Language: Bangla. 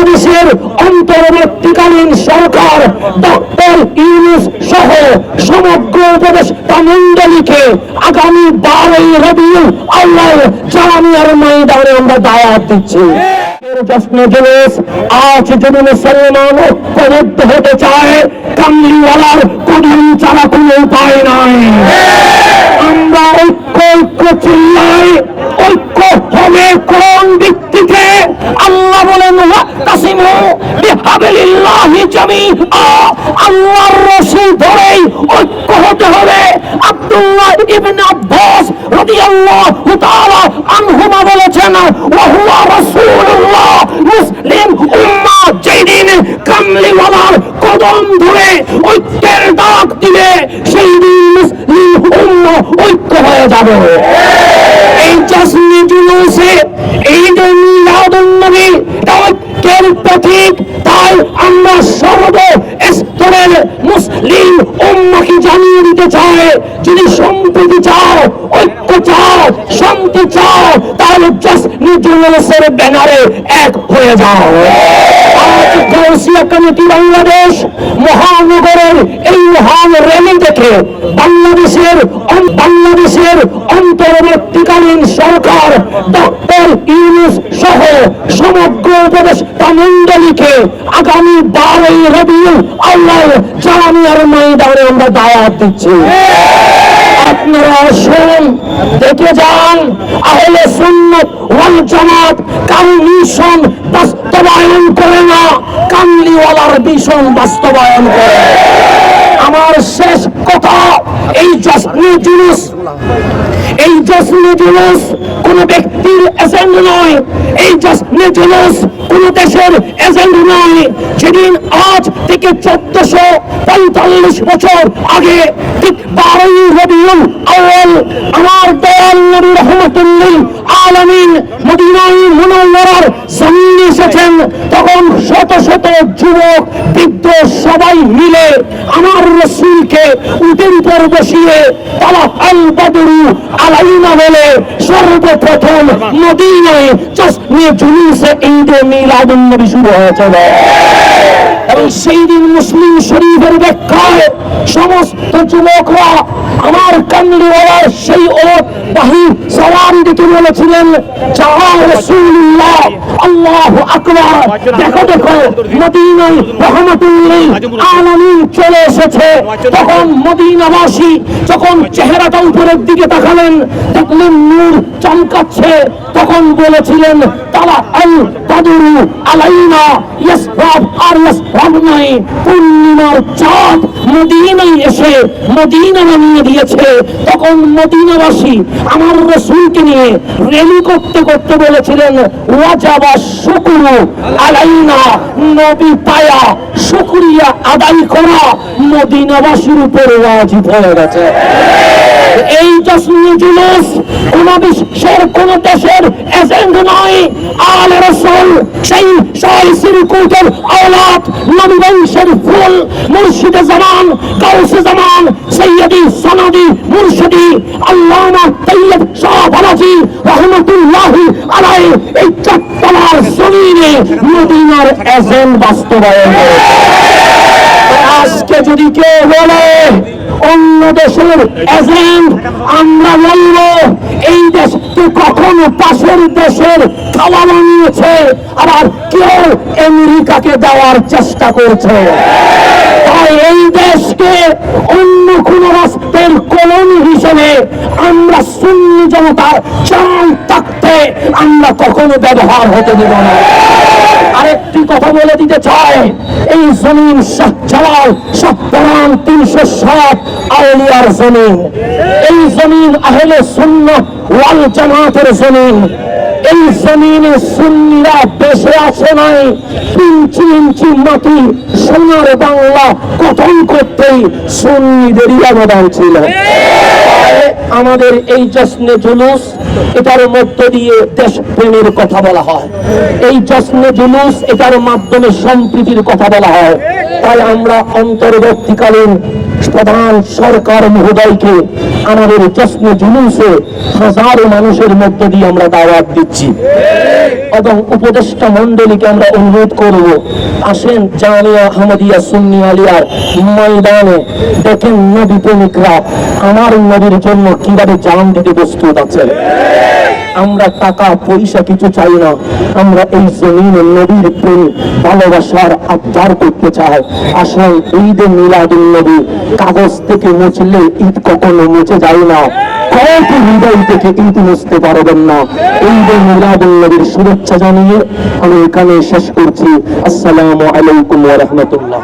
বাংলাদেশের অন্তর্বর্তীকালীন সরকার ডক্টর ইউনুস সহ সমগ্র উপদেষ্টা মন্ডলীকে আগামী বারোই রবিউল আল্লাহ জামিয়ার ময়দানে আমরা দাওয়াত দিচ্ছি। আমরা ঐক্য ঐক্য চিল্লাই ঐক্য হবে কোন ভিত্তিতে আল্লাহ বলেন বিহাবিলিল্লাহি আল্লাহর রশি ধরেই ঐক্য হতে হবে। আব্দুল্লাহ ইবনে আব্বাস রাদিয়াল্লাহু তাআলা আনহুমা বলেছেন ওয়া হুয়া রাসূলুল্লাহ মুসলিম উম্মাহ যেদিন কামলিওয়ালার কদম ধরে ঐক্যের ডাক দিবে, সেই দিন মুসলিম উম্মাহ ঐক্য হয়ে যাবে এই জাসমি জুলুসে এই যে মিলাদুন নবী এটা প্রতীক তাই আমরা সর্ব স্তরের মুসলিম উম্মাকে জানিয়ে দিতে চাই, যদি সম্প্রীতি চাও, ঐক্য চাও, শান্তি চাও, তাহলে জাসমি জুলুসের ব্যানারে এক হয়ে যাও। বাংলাদেশ মহানগরের এই মহান র্যালি দেখে বাংলাদেশের বাংলাদেশের অন্তর্বর্তীকালীন সরকার ডক্টর ইউনুস সহ সমগ্র উপদেষ্টা মন্ডলীকে আগামী বারোই রবিউল আল্লাহ জামিয়ার ময়দানে আমরা দাওয়াত দিচ্ছি। আপনারা আসুন, দেখে যান, আহলে সুন্নত ওয়াল জামাত কারও মিশন বাস্তবায়ন করে না, কামলিওয়ালার মিশন বাস্তবায়ন করে। আমার শেষ কথা, এই জশ্নে জুলুস, এই জশ্নে জুলুস কোন ব্যক্তির এজেন্ট নয়, এই জশ্নে জুলুস কোন দেশের এজেন্ট নয়। যেদিন আজ থেকে চোদ্দশো পঁয়তাল্লিশ বছর আগে ঠিক বারোই রবিউল আউয়াল আমার দয়াল নবী রহমতুল্লিল আলামিন মদিনাই মুনাল্লার সামনে এসেছেন, তখন যুবক, বৃদ্ধ সবাই মিলে আমার রসুলকে উটের উপর বসিয়ে তারা আল বাদরু আলাইনা বলে সর্বপ্রথম মদিনায় চশমে জুলুসে ঈদে মিলাদুন নবী শুরু হয়েছিল এবং সেই দিন মুসলিম শরীফের ব্যাখ্যায় সমস্ত যুবকরা আমার কামলিওয়ালার সেই বাহির সালাম দিতে বলেছিলেন আল্লাহ আকবার। দেখো দেখো রহমতুল্লাহ আলামিন চলে এসেছে। তখন মদিনাবাসী যখন চেহারাটা উপরের দিকে তাকালেন, দেখলেন নূর চমকাচ্ছে। তখন বলেছিলেন, তারা আল বাদরু আলাইনা ইয়াসরাব আর ইয়াসরাব নাই। পূর্ণিমার চাঁদ মদিনায় এসে, মদিনা নামিয়ে দিয়েছে। তখন মদিনাবাসী আমার রসুলকে নিয়ে রেলি করতে করতে বলেছিলেন ওয়াজাবা শুকুরু আলাইনা, নবী পায়া, শুকরিয়া আদায় করা মদিনাবাসীর উপর ওয়াজিব হয়ে গেছে। এই জশ্নে জুলুস কোন বিশ্বের কোন দেশের এজেন্ট নয়। আল রসুল সেই ছয় সিরকুটের আওলাদ নবী বংশের ফুল মুর্শিদে জামান, কাউসে জামান, সৈয়দি, সনদি, মুর্শিদি, আল্লামা তৈয়ব শাহ বালাজি রহমতুল্লাহি আলাই এই চট্টলার জমিনে মদিনার এজেন্ট বাস্তবায়ন আজকে যদি কেউ বলে, অন্য দেশের এজেন্ট আমরা বলব, এই দেশকে কখনো পাশের দেশের খাওয়া বানিয়েছে, আবার কেউ আমেরিকাকে দেওয়ার চেষ্টা করছে। তাই এই দেশকে অন্য কোন রাষ্ট্রের কলোনি হিসেবে আমরা সুন্নি জনতার চান থাকতে আমরা কখনো ব্যবহার হতে দেব না। আরেকটি কথা বলে দিতে চাই, এই জমিন শাহ জালাল পরান তিনশো সাত আউলিয়ার জমিন। এই জমিন আহলে সুন্নাত ওয়াল জামাতের জমিন। এই জমিনে সুন্নিরা দেশে আছে নাই। ইঞ্চি ইঞ্চি মাটি সোনার বাংলা গঠন করতেই সুন্নিদেরই অবদান ছিল। আমাদের এই জশ্নে জুলুস, এটার মধ্য দিয়ে দেশ প্রেমের কথা বলা হয়। এই জশ্নে জুলুস, এটার মাধ্যমে সম্প্রীতির কথা বলা হয়। তাই আমরা অন্তর্বর্তীকালীন প্রধান সরকার মহোদয়কে আমাদের জশ্ন জুলুসে হাজারো মানুষের মধ্য দিয়ে আমরা দাওয়াত দিচ্ছি। এবং উপদেষ্টা মন্ডলীকে আমরা অনুরোধ করব, আসেন জামিয়া আহমদিয়া সুন্নি আলিয়ার ময়দানে দেখেন নবী প্রেমিকরা, আমার নবীর জন্য কীভাবে জান দিতে প্রস্তুত আছে আমরা টাকা, পয়সা কিছু চাই না। আমরা এই জমিনে নবীর প্রেম, ভালোবাসার আবদার করতে চাই। আসল ঈদে মিলাদুল নবী, কাগজ থেকে মুছলে ঈদ কখনো মুছে যায় না। কত হৃদয় থেকে ঈদ মুছতে পারবেন না। ঈদে মিলাদুল নবীর শুভেচ্ছা জানিয়ে আমি এখানে শেষ করছি। আসসালামু আলাইকুম রাহমাতুল্লাহ।